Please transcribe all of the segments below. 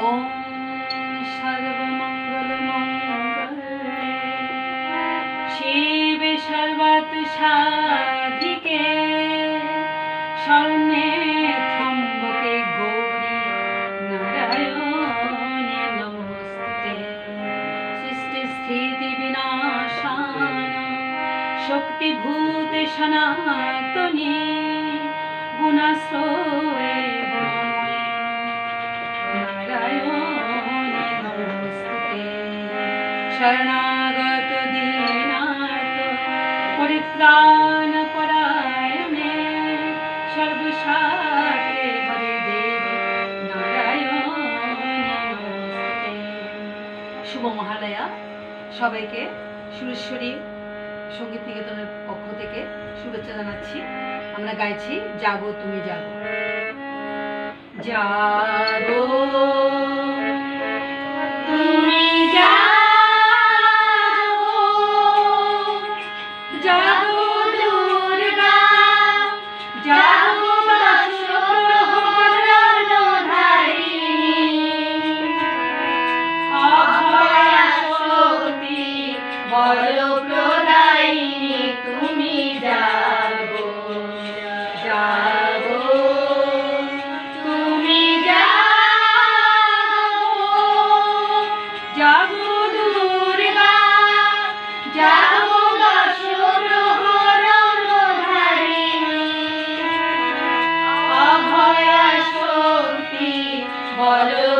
ওম সর্বমঙ্গল মঙ্গলে শিবে সর্বত সাধিকে স্বর্ণে ত্রম্বকে গৌরী নারায়ণে নমস্তে সৃষ্টি স্থিতি শরণাগত দীনার্ত পরিত্রাণ পরায়ণে সর্বসাকে হরে দেবী নারায়ণে শুভ মহালয়া সবাইকে সুরেশ্বরী সংগীত নিকেতনের পক্ষ থেকে শুভেচ্ছা জানাচ্ছি। আমরা গাইছি, জাগো তুমি জাগো। জাগো জাগো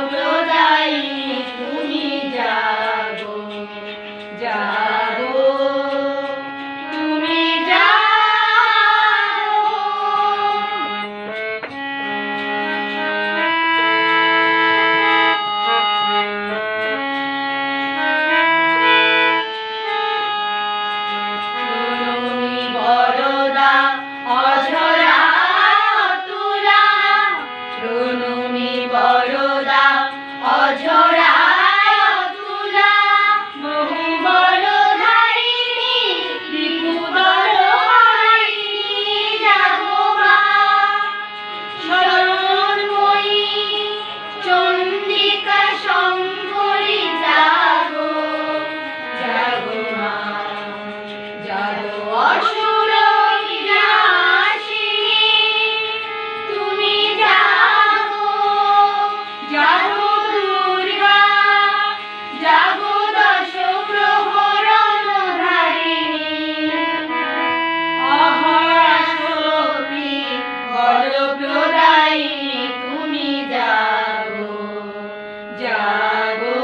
জাগো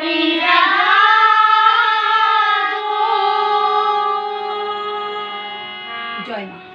তুমি জয় মা।